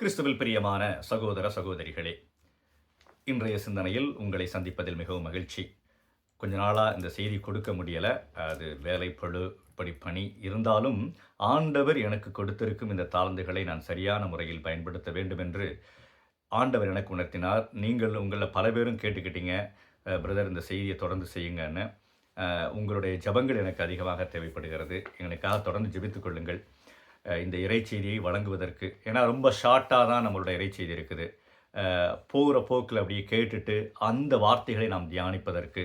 கிறிஸ்துவில் பிரியமான சகோதர சகோதரிகளே இன்றைய சிந்தனையில் உங்களை சந்திப்பதில் மிகவும் மகிழ்ச்சி. கொஞ்ச நாளாக இந்த செய்தி கொடுக்க முடியலை. அது வேலை பழு இப்படி பணி இருந்தாலும் ஆண்டவர் எனக்கு கொடுத்திருக்கும் இந்த தாழ்ந்துகளை நான் சரியான முறையில் பயன்படுத்த வேண்டும் என்று ஆண்டவர் எனக்கு உணர்த்தினார். நீங்கள் உங்களில் பல பேரும் கேட்டுக்கிட்டீங்க. பிரதர் இந்த செய்தியை தொடர்ந்து செய்யுங்கன்னு. உங்களுடைய ஜெபங்கள் எனக்கு அதிகமாக தேவைப்படுகிறது. எங்களுக்காக தொடர்ந்து ஜெபித்துக் கொள்ளுங்கள். இந்த இறைச்செய்தியை வழங்குவதற்கு. ஏன்னா ரொம்ப ஷார்ட்டாக தான் நம்மளோட இறைச்செய்தி இருக்குது. போகிற போக்கில் அப்படியே கேட்டுட்டு அந்த வார்த்தைகளை நாம் தியானிப்பதற்கு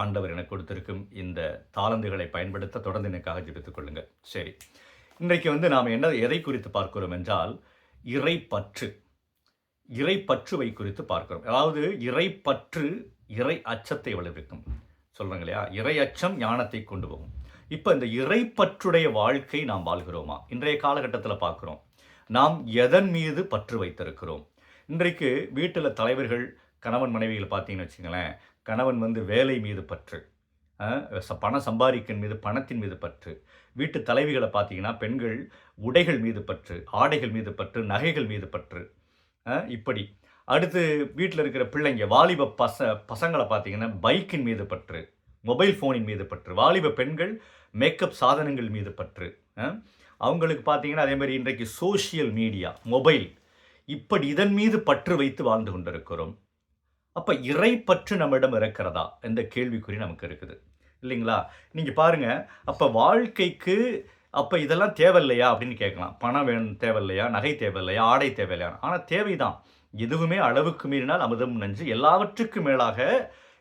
ஆண்டவர் எனக்கு கொடுத்திருக்கும் இந்த தாளந்துகளை பயன்படுத்த தொடர்ந்து எனக்காக ஜெபித்துக் கொள்ளுங்கள். சரி. இன்றைக்கு வந்து நாம் என்ன எதை குறித்து பார்க்கிறோம் என்றால் இறைப்பற்று. இறைப்பற்றுவை குறித்து பார்க்கிறோம். அதாவது இறைப்பற்று இறை அச்சத்தை விளைவிக்கும் சொல்கிறாங்க இல்லையா? இறை அச்சம் ஞானத்தை கொண்டு போகும். இப்போ இந்த இறைப்பற்றுடைய வாழ்க்கை நாம் வாழ்கிறோமா? இன்றைய காலகட்டத்தில் பார்க்குறோம். நாம் எதன் மீது பற்று வைத்திருக்கிறோம்? இன்றைக்கு வீட்டில் தலைவர்கள் கணவன் மனைவிகள் பார்த்தீங்கன்னு வச்சுங்களேன் கணவன் வந்து வேலை மீது பற்று பணம் சம்பாதிக்கின் மீது பணத்தின் மீது பற்று வீட்டு தலைவிகளை பார்த்தீங்கன்னா பெண்கள் உடைகள் மீது பற்று ஆடைகள் மீது பற்று நகைகள் மீது பற்று இப்படி. அடுத்து வீட்டில் இருக்கிற பிள்ளைங்க வாலிப பச பசங்களை பார்த்தீங்கன்னா பைக்கின் மீது பற்று மொபைல் ஃபோனின் மீது பற்று வாலிப பெண்கள் மேக்கப் சாதனங்கள் மீது பற்று. அவங்களுக்கு பார்த்தீங்கன்னா அதே மாதிரி இன்றைக்கு சோஷியல் மீடியா மொபைல் இப்படி இதன் மீது பற்று வைத்து வாழ்ந்து கொண்டிருக்கிறோம். அப்போ இறை பற்று நம்மிடம் இருக்கிறதா? இந்த கேள்விக்குறி நமக்கு இருக்குது. இல்லைங்களா? நீங்கள் பாருங்க அப்போ வாழ்க்கைக்கு அப்போ இதெல்லாம் தேவையில்லையா? அப்படின்னு கேட்கலாம். பணம் வேணும் தேவையில்லையா? நகை தேவையில்லையா? ஆடை தேவையில்லையா? ஆனால் தேவைதான். எதுவுமே அளவுக்கு மீறினால் அமுதம் நஞ்சு. எல்லாவற்றுக்கும் மேலாக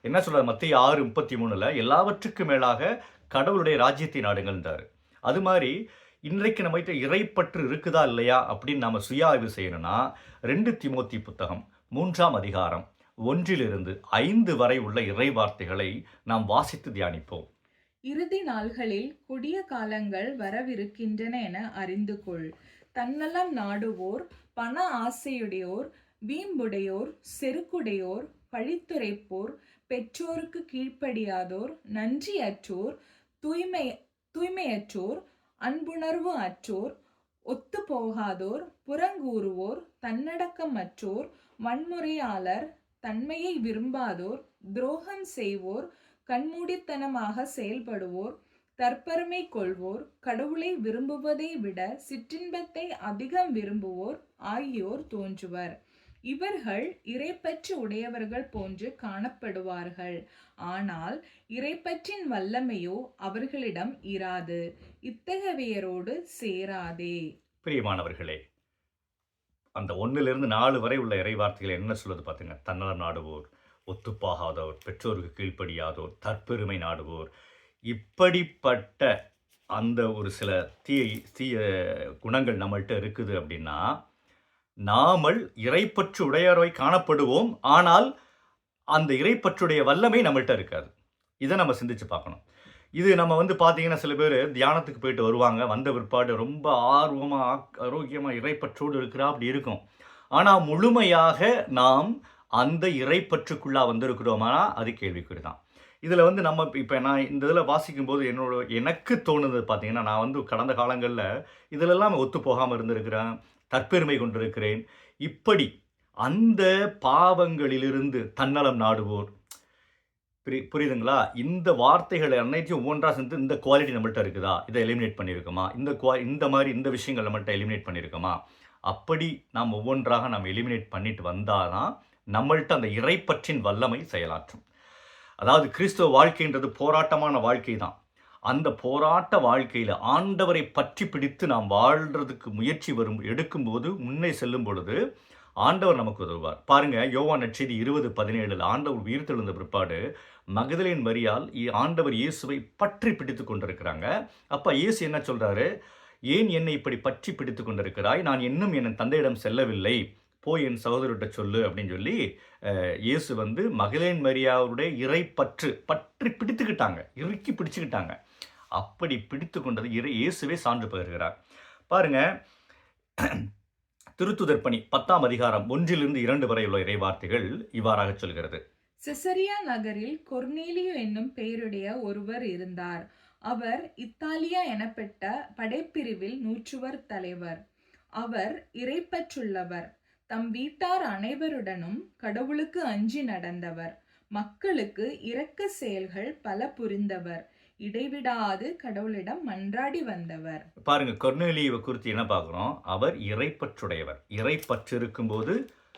என்ன சொல்கிறார் மத்திய ஆறு முப்பத்தி மூணில்? எல்லாவற்றுக்கும் மேலாக கடவுளுடைய ராஜ்யத்தை நாடுங்கள்ன்றாரு அது மாதிரி இன்றைக்கு நம்மகிட்ட இறைப்பற்று இருக்குதா இல்லையா அப்படின்னு நாம் சுய ஆய்வு செய்யணும்னா ரெண்டு திமோத்தி புத்தகம் மூன்றாம் அதிகாரம் ஒன்றிலிருந்து ஐந்து வரை உள்ள இறை வார்த்தைகளை நாம் வாசித்து தியானிப்போம். இறுதி நாள்களில் கொடிய காலங்கள் வரவிருக்கின்றன என அறிந்து கொள். தன்னலம் நாடுவோர் பண ஆசையுடையோர் வீம்புடையோர் செருக்குடையோர் பழித்துரைப்போர் பெற்றோருக்கு கீழ்ப்படியாதோர் நன்றியற்றோர் தூய்மை தூய்மையற்றோர் அன்புணர்வு அற்றோர் ஒத்து போகாதோர் புறங்கூறுவோர் தன்னடக்கமற்றோர் வன்முறையாளர் தன்மையை விரும்பாதோர் துரோகம் செய்வோர் கண்மூடித்தனமாக செயல்படுவோர் தற்பெருமை கொள்வோர் கடவுளை விரும்புவதை விட சிற்றின்பத்தை அதிகம் விரும்புவோர் ஆகியோர் தோன்றுவர். இவர்கள் இறைப்பற்று உடையவர்கள் போன்று காணப்படுவார்கள். ஆனால் இறைப்பற்றின் வல்லமையோ அவர்களிடம் இராது. இத்தகையவையரோடு சேராதே. பிரியமானவர்களே அந்த ஒன்றிலிருந்து நாலு வரை உள்ள இறைவார்த்தைகள் என்ன சொல்லுது பார்த்தீங்க தன்னலம் நாடுவோர் ஒத்துப்பாகாதோர் பெற்றோருக்கு கீழ்ப்படியாதோர் தற்பெருமை நாடுவோர். இப்படிப்பட்ட அந்த ஒரு சில தீய தீய குணங்கள் நம்மள்கிட்ட இருக்குது அப்படின்னா நாமல் இறைப்பற்று உடையவரை காணப்படுவோம். ஆனால் அந்த இறைப்பற்றுடைய வல்லமை நம்மள்கிட்ட இருக்காது. இதை நம்ம சிந்திச்சு பார்க்கணும். இது நம்ம வந்து பார்த்தீங்கன்னா சில பேர் தியானத்துக்கு போயிட்டு வருவாங்க. வந்த பிற்பாடு ரொம்ப ஆர்வமாக ஆரோக்கியமாக இறைப்பற்றோடு இருக்கிறா அப்படி இருக்கும். ஆனால் முழுமையாக நாம் அந்த இறைப்பற்றுக்குள்ளாக வந்திருக்கிறோமானா அது கேள்விக்குறி தான் இதில் வந்து நம்ம இப்போ நான் இந்த இதில் வாசிக்கும்போது என்னோட எனக்கு தோணுது பார்த்தீங்கன்னா நான் வந்து கடந்த காலங்களில் இதிலெல்லாம் ஒத்து போகாமல் இருந்திருக்கிறேன். தற்பெருமை கொண்டிருக்கிறேன். இப்படி அந்த பாவங்களிலிருந்து தன்னலம் நாடுவோர். புரி- புரியுதுங்களா? இந்த வார்த்தைகளை அனைத்தையும் ஒவ்வொன்றா சேர்ந்து இந்த குவாலிட்டி நம்மள்கிட்ட இருக்குதா? இதை எலிமினேட் பண்ணியிருக்கோமா? இந்த குவா இந்த மாதிரி இந்த விஷயங்கள் நம்மள்கிட்ட எலிமினேட் பண்ணியிருக்கோமா? அப்படி நாம் ஒவ்வொன்றாக நாம் எலிமினேட் பண்ணிட்டு வந்தாதான் நம்மள்கிட்ட அந்த இறைப்பற்றின் வல்லமை செயலாற்றும். அதாவது கிறிஸ்துவ வாழ்க்கைன்றது போராட்டமான வாழ்க்கை தான் அந்த போராட்ட வாழ்க்கையில் ஆண்டவரை பற்றி பிடித்து நாம் வாழ்கிறதுக்கு முயற்சி வரும் எடுக்கும்போது முன்னே செல்லும் பொழுது ஆண்டவர் நமக்கு உதவுவார். பாருங்க யோவான் நற்செய்தி இருபது பதினேழில் ஆண்டவர் உயிர் தெழுந்த பிற்பாடு மகதலின் மரியால் இ- ஆண்டவர் இயேசுவை பற்றி பிடித்து கொண்டிருக்கிறாங்க. அப்போ இயேசு என்ன சொல்கிறாரு ஏன் என்னை இப்படி பற்றி பிடித்து கொண்டிருக்கிறாய்? நான் இன்னும் என் தந்தையிடம் செல்லவில்லை. போய் என் சகோதரர்கிட்ட சொல்லு அப்படின்னு சொல்லி இயேசு வந்து மகளேன் மரியாவுடைய இறை பற்று பற்றி பிடித்துக்கிட்டாங்க. இறுக்கி பிடிச்சுக்கிட்டாங்க. அப்படி பிடித்து கொண்டது இறை இயேசுவே சான்று பகிர்கிறார். பாருங்க திருத்துதர் பணி பத்தாம் அதிகாரம் ஒன்றிலிருந்து இரண்டு வரை உள்ள இறை வார்த்தைகள் இவ்வாறாக சொல்கிறது. செசரியா நகரில் கொர்னேலியோ என்னும் பெயருடைய ஒருவர் இருந்தார். அவர் இத்தாலியா எனப்பட்ட படைப்பிரிவில் நூற்றுவர் தலைவர். அவர் இறைப்பற்றுள்ளவர். தம் வீட்டார் அனைவருடனும் கடவுளுக்கு அஞ்சி நடந்தவர். மக்களுக்கு இரக்க செயல்கள் பல புரிந்தவர். இடைவிடாது கடவுளிடம் மன்றாடி வந்தவர். பாருங்க கொர்நேலியுவை குறித்து என்ன பார்க்குறோம்? அவர் இறைப்பற்றுடையவர். இறைப்பற்று இருக்கும்போது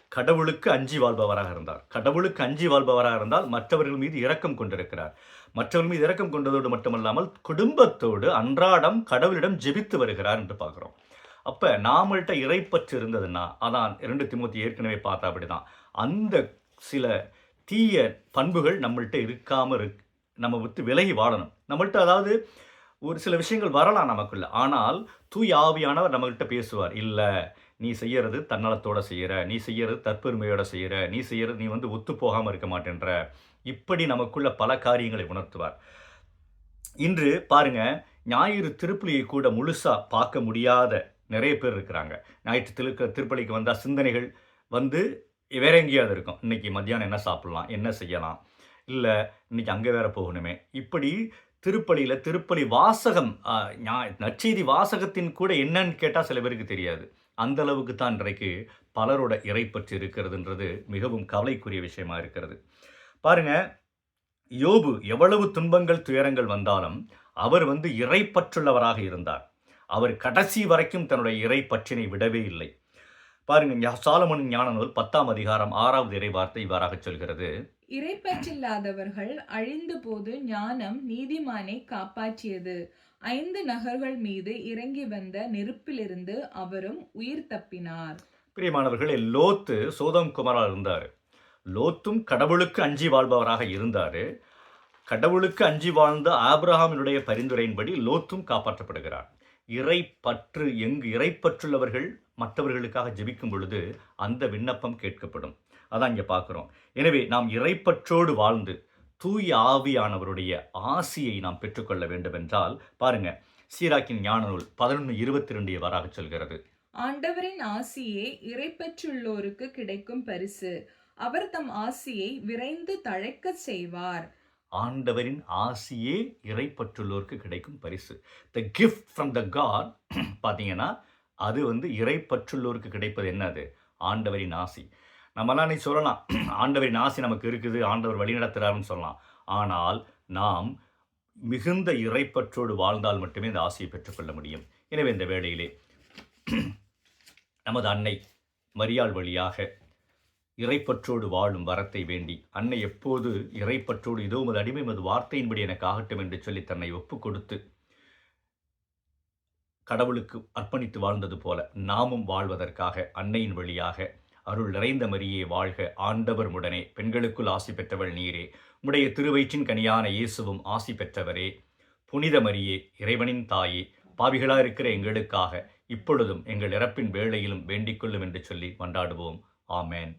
கடவுளுக்கு அஞ்சி வாழ்பவராக இருந்தார். கடவுளுக்கு அஞ்சி வாழ்பவராக இருந்தால் மற்றவர்கள் மீது இரக்கம் கொண்டிருக்கிறார். மற்றவர்கள் மீது இரக்கம் கொண்டதோடு மட்டுமல்லாமல் குடும்பத்தோடு அன்றாடம் கடவுளிடம் ஜெபித்து வருகிறார் என்று பார்க்குறோம். அப்போ நாமள்கிட்ட இறைப்பற்று இருந்ததுன்னா அதான் இரண்டு திமுத்தி ஏற்கனவே பார்த்தா அப்படிதான். அந்த சில தீய பண்புகள் நம்மள்கிட்ட இருக்காமல் இருக் நம்ம விட்டு விலகி வாழணும். நம்மள்கிட்ட அதாவது ஒரு சில விஷயங்கள் வரலாம் நமக்குள்ள. ஆனால் தூய் ஆவியானவர் நம்மகிட்ட பேசுவார். இல்லை நீ செய்யறது தன்னலத்தோடு செய்கிற நீ செய்யறது தற்பெருமையோடு செய்கிற நீ செய்யறது நீ வந்து ஒத்து போகாமல் இருக்க மாட்டேன்ற. இப்படி நமக்குள்ள பல காரியங்களை உணர்த்துவார். இன்று பாருங்க ஞாயிறு திருப்புலியை கூட முழுசாக பார்க்க முடியாத நிறைய பேர் இருக்கிறாங்க. ஞாயிற்று திருக்க திருப்பலிக்கு வந்தால் சிந்தனைகள் வந்து வேற எங்கேயாவது இருக்கும். இன்றைக்கி மத்தியானம் என்ன சாப்பிட்லாம் என்ன செய்யலாம்? இல்லை இன்னைக்கு அங்கே வேற போகணுமே. இப்படி திருப்பலியில் திருப்பலி வாசகம் ஞா- நற்செய்தி வாசகத்தின் கூட என்னன்னு கேட்டால் சில பேருக்கு தெரியாது. அந்த அளவுக்கு தான் இன்றைக்கு பலரோட இறைப்பற்று இருக்கிறதுன்றது மிகவும் கவலைக்குரிய விஷயமா இருக்கிறது. பாருங்க யோபு எவ்வளவு துன்பங்கள் துயரங்கள் வந்தாலும் அவர் வந்து இறைப்பற்றுள்ளவராக இருந்தார். அவர் கடைசி வரைக்கும் தன்னுடைய இறைப்பற்றினை விடவே இல்லை. பாருங்க ஞா- சாலமோனின் ஞான நூல் பத்தாம் அதிகாரம் ஆறாவது இறை வார்த்தை இவ்வாறாக சொல்கிறது. இறைப்பற்றில்லாதவர்கள் அழிந்த போது ஞானம் நீதிமானை காப்பாற்றியது. ஐந்து நகர்கள் மீது இறங்கி வந்த நெருப்பிலிருந்து அவரும் உயிர் தப்பினார். பிரியமானவர்களே லோத்து சோதம் குமாரா இருந்தார். லோத்தும் கடவுளுக்கு அஞ்சி வாழ்பவராக இருந்தார். கடவுளுக்கு அஞ்சி வாழ்ந்த ஆபிரகாமினுடைய பரிந்துரையின்படி லோத்தும் காப்பாற்றப்படுகிறார். இறைப்பற்று எங்கு இறைப்பற்றுள்ளவர்கள் மற்றவர்களுக்காக ஜெபிக்கும் பொழுது அந்த விண்ணப்பம் கேட்கப்படும். அதான் இங்கே பார்க்குறோம். எனவே நாம் இறைப்பற்றோடு வாழ்ந்து தூய ஆவியானவருடைய ஆசியை நாம் பெற்றுக்கொள்ள வேண்டும் என்றால் பாருங்க சீராக்கின் ஞான நூல் பதினொன்று இருபத்தி ரெண்டு வராக சொல்கிறது. ஆண்டவரின் ஆசியே இறைப்பற்றுள்ளோருக்கு கிடைக்கும் பரிசு. அவர் தம் ஆசியை விரைந்து தழைக்கச் செய்வார். ஆண்டவரின் ஆசியே இறைப்பற்றுள்ளோருக்கு கிடைக்கும் பரிசு. The gift from the God பார்த்தீங்கன்னா அது வந்து இறைப்பற்றுள்ளோருக்கு கிடைப்பது என்னது ஆண்டவரின் ஆசி. நம்மலாம் நீ சொல்லலாம் ஆண்டவரின் ஆசி நமக்கு இருக்குது ஆண்டவர் வழிநடத்துகிறாருன்னு சொல்லலாம். ஆனால் நாம் மிகுந்த இறைப்பற்றோடு வாழ்ந்தால் மட்டுமே இந்த ஆசையை பெற்றுக்கொள்ள முடியும். எனவே இந்த வேளையிலே நமது அன்னை மரியாள் வழியாக இறைப்பற்றோடு வாழும் வரத்தை வேண்டி. அன்னை எப்போது இறைப்பற்றோடு இதோ உமது அடிமை மது வார்த்தையின்படி எனக்கு ஆகட்டும் என்று சொல்லி தன்னை ஒப்பு கொடுத்து கடவுளுக்கு அர்ப்பணித்து வாழ்ந்தது போல நாமும் வாழ்வதற்காக அன்னையின் வழியாக அருள் நிறைந்த மரியே வாழ்க. ஆண்டவர் முடனே பெண்களுக்குள் ஆசி பெற்றவள் நீரே. உடைய திருவயிற்றின் கனியான இயேசுவும் ஆசி பெற்றவரே. புனித மரியே இறைவனின் தாயே பாவிகளாக இருக்கிற எங்களுக்காக இப்பொழுதும் எங்கள் இறப்பின் வேளையிலும் வேண்டிக் கொள்ளும் என்று சொல்லி கொண்டாடுவோம் ஆமேன்.